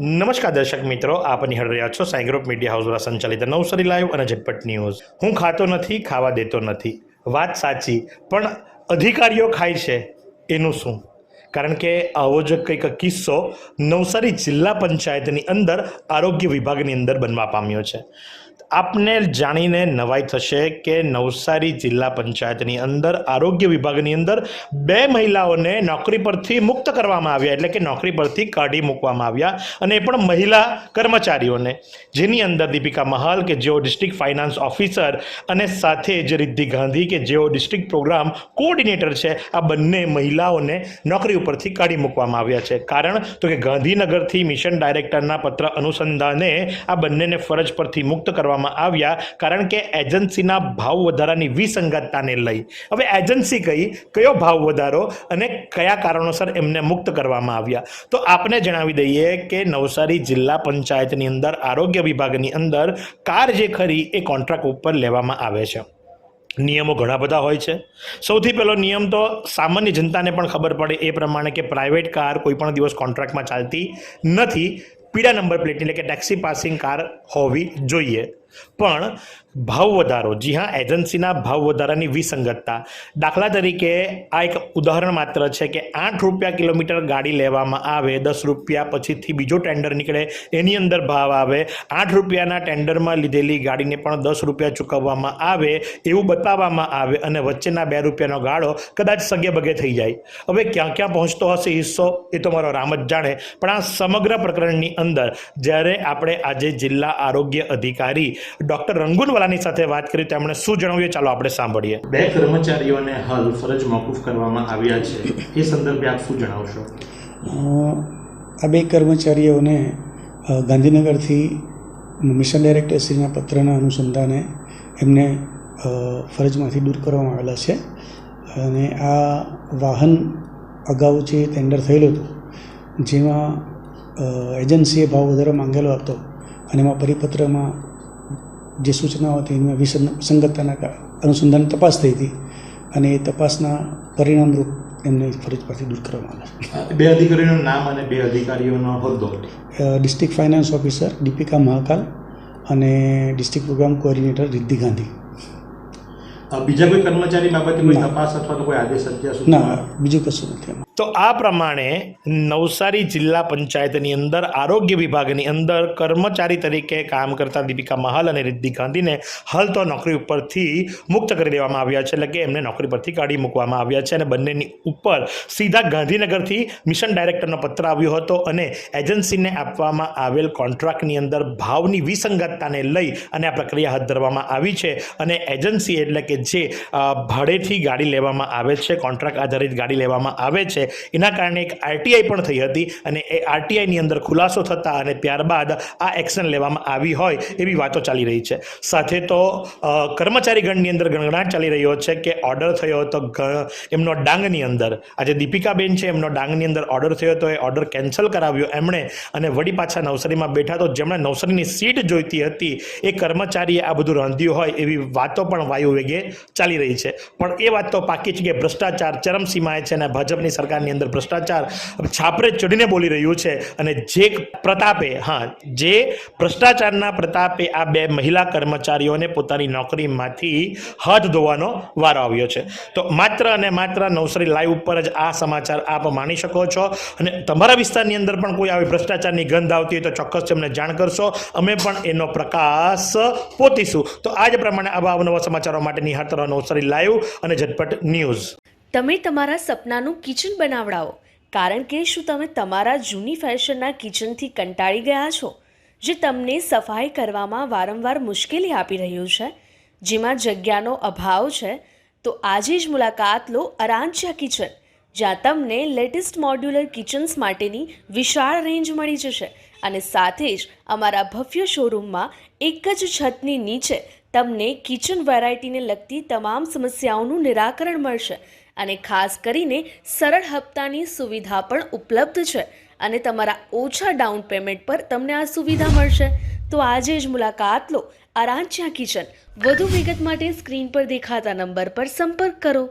નમસ્કાર દર્શક મિત્રો, આપ નિહાળ રહ્યા છો સાઈ ગ્રુપ મીડિયા હાઉસ દ્વારા સંચાલિત નવસરી લાઈવ અને ઝટપટ ન્યૂઝ. હું ખાતો નથી, ખાવા દેતો નથી. વાત સાચી, પણ અધિકારીઓ ખાય છે, એનું શું? કારણ કે આવો જ કંઈક કિસ્સો નવસારી જિલ્લા પંચાયતની અંદર આરોગ્ય વિભાગની અંદર બનવા પામ્યો છે. આપને જાણીને નવાઈ થશે કે નવસારી જિલ્લા પંચાયતની અંદર, આરોગ્ય વિભાગની અંદર બે મહિલાઓને નોકરી પરથી મુક્ત કરવામાં આવ્યા, એટલે કે નોકરી પરથી કાઢી મૂકવામાં આવ્યા. અને એ પણ મહિલા કર્મચારીઓને, જેની અંદર દીપિકા મહાલ કે જેઓ ડિસ્ટ્રિક્ટ ફાઇનાન્સ ઓફિસર અને સાથે જ રિદ્ધિ ગાંધી કે જેઓ ડિસ્ટ્રિક્ટ પ્રોગ્રામ કોઓર્ડિનેટર છે, આ બંને મહિલાઓને નોકરી ઉપરથી કાઢી મૂકવામાં આવ્યા છે. કારણ તો કે ગાંધીનગરથી મિશન ડાયરેક્ટરના પત્ર અનુસંધાને આ બંનેને ફરજ પરથી મુક્ત કરવામાં આવ્યા કારણ કે એજન્સીના ભાવ વધારાની વિસંગતતાને લઈ. હવે એજન્સી કઈ, કયો ભાવ વધારો અને કયા કારણોસર એમને મુક્ત કરવામાં આવ્યા? તો આપને જણાવી દઈએ કે નવસારી જિલ્લા પંચાયતની અંદર, આરોગ્ય વિભાગની અંદર કાર જે ખરી એ કોન્ટ્રાક્ટ ઉપર લેવામાં આવે છે. નિયમો ઘણા બધા હોય છે. સૌથી પહેલો નિયમ તો સામાન્ય જનતાને પણ ખબર પડે એ પ્રમાણે કે પ્રાઇવેટ કાર કોઈ પણ દિવસ કોન્ટ્રાક્ટમાં ચાલતી નથી. પીડા નંબર પ્લેટ એટલે કે ટેક્સી પાસિંગ કાર હોવી જોઈએ. પણ ભાવ વધારો, જી હા, એજન્સીના ભાવ વધારાની વિસંગતતા. દાખલા તરીકે આ એક ઉદાહરણ માત્ર છે કે આઠ રૂપિયા કિલોમીટર ગાડી લેવામાં આવે, દસ રૂપિયા પછીથી બીજો ટેન્ડર નીકળે, એની અંદર ભાવ આવે. આઠ રૂપિયાના ટેન્ડરમાં લીધેલી ગાડીને પણ દસ રૂપિયા ચૂકવવામાં આવે, એવું બતાવવામાં આવે અને વચ્ચેના બે રૂપિયાનો ગાળો કદાચ સગે બગે થઈ જાય. હવે ક્યાં ક્યાં પહોંચતો હશે હિસ્સો એ તો મારો રામ જ જાણે. પણ આ સમગ્ર પ્રકરણની અંદર જ્યારે આપણે આજે જિલ્લા આરોગ્ય અધિકારી ડૉક્ટર રંગુનવાલાની સાથે વાત કરી તેમણે શું જણાવ્યું ચાલો આપણે સાંભળીએ. બે કર્મચારીઓને હાલ ફરજ મોકૂફ કરવામાં આવ્યા છે. એ સંદર્ભે આપ શું જણાવશો? આ બે કર્મચારીઓને ગાંધીનગરથી મિશન ડાયરેક્ટરશ્રીના પત્રના અનુસંધાને એમને ફરજમાંથી દૂર કરવામાં આવેલા છે. અને આ વાહન અગાઉ જે ટેન્ડર થયેલું હતું જેમાં એજન્સીએ ભાવ વધારો માંગેલો હતો અને એમાં પરિપત્રમાં જે સૂચનાઓ હતી એમાં વિસંગતતાના અનુસંધાન તપાસ થઈ હતી અને એ તપાસના પરિણામરૂપ એમને ફરજ પરથી દૂર કરવામાં આવ્યા બે અધિકારીઓનું નામ અને બે અધિકારીઓનો હોદ્દો. District finance officer Deepika Mahakal અને district programme coordinator Riddhi Gandhi. બીજા કોઈ કર્મચારી બાબતે કોઈ તપાસ અથવા કોઈ આદેશ અત્યાર ના બીજું કશું નથી તો આ પ્રમાણે નવસારી જિલ્લા પંચાયતની અંદર, આરોગ્ય વિભાગની અંદર કર્મચારી તરીકે કામ કરતા દીપિકા મહાલ અને રિદ્ધિ ગાંધીને હાલ તો નોકરી ઉપરથી મુક્ત કરી દેવામાં આવ્યા છે. એટલે કે એમને નોકરી પરથી કાઢી મૂકવામાં આવ્યા છે અને બંનેની ઉપર સીધા ગાંધીનગરથી મિશન ડાયરેક્ટરનો પત્ર આવ્યો હતો અને એજન્સીને આપવામાં આવેલ કોન્ટ્રાક્ટની અંદર ભાવની વિસંગતતાને લઈ અને આ પ્રક્રિયા હાથ ધરવામાં આવી છે. અને એજન્સી એટલે કે જે ભાડેથી ગાડી લેવામાં આવે છે, કોન્ટ્રાક્ટ આધારિત ગાડી લેવામાં આવે છે એના કારણે એક આરટીઆઈ પણ થઈ હતી અને એ આરટીઆઈની અંદર ખુલાસો થતા અને ત્યારબાદ આ એક્શન લેવામાં આવી હોય એવી વાતો ચાલી રહી છે. સાથે તો કર્મચારીગણની અંદર ગણગણાટ ચાલી રહ્યો છે કે ઓર્ડર થયો હતો એમનો ડાંગની અંદર. આજે દીપિકાબેન છે, એમનો ડાંગની અંદર ઓર્ડર થયો હતો, એ ઓર્ડર કેન્સલ કરાવ્યો એમણે અને વળી પાછા નવસારીમાં બેઠા તો જેમણે નવસારીની સીટ જોઈતી હતી, એ કર્મચારીએ આ બધું રાંધ્યું હોય એવી વાતો પણ વાયુ વેગે ચાલી રહી છે. પણ એ વાત તો પાકી છે કે ભ્રષ્ટાચાર ચરમસીમાએ છે અને ભાજપની સરકારની અંદર ભ્રષ્ટાચાર છાપરે ચડીને બોલી રહ્યું છે અને જે પ્રતાપે, હા, જે ભ્રષ્ટાચારના પ્રતાપે આ બે મહિલા કર્મચારીઓને પોતાની નોકરીમાંથી હાથ ધોવાનો વારો આવ્યો છે. તો માત્ર અને માત્ર નવસારી લાઈવ ઉપર જ આ સમાચાર આપ માણી શકો છો અને તમારા વિસ્તારની અંદર પણ કોઈ આવી ભ્રષ્ટાચારની ગંધ આવતી હોય તો ચોક્કસ તમને જાણ કરશો. અમે પણ એનો પ્રકાશ પોતીશું. તો આજ પ્રમાણે આવા અવનવા સમાચારો માટે નિહાળતા રહો નવસારી લાઈવ અને ઝટપટ ન્યૂઝ. તમે તમારા સપનાનું કિચન બનાવડાવો. કારણ કે શું તમે તમારા જૂની ફેશનના કિચનથી કંટાળી ગયા છો, જે તમને સફાઈ કરવામાં વારંવાર મુશ્કેલી આપી રહ્યું છે? જેમાં જગ્યાનો અભાવ છે, તો આજે જ મુલાકાત લો અરાંચિયા કિચન, જ્યાં તમને લેટેસ્ટ મોડ્યુલર કિચન્સ માટેની વિશાળ રેન્જ મળી જશે અને સાથે જ અમારા ભવ્ય શોરૂમમાં એક જ છતની નીચે તમને કિચન વેરાયટીને લગતી તમામ સમસ્યાઓનું નિરાકરણ મળશે અને ખાસ કરીને સરળ હપ્તાની સુવિધા પણ ઉપલબ્ધ છે અને તમારા ઓછા ડાઉન પેમેન્ટ પર તમને આ સુવિધા મળશે. તો આજે જ મુલાકાત લો આરાંચ્યા કિચન વધુ વિગત માટે સ્ક્રીન પર દેખાતા નંબર પર સંપર્ક કરો.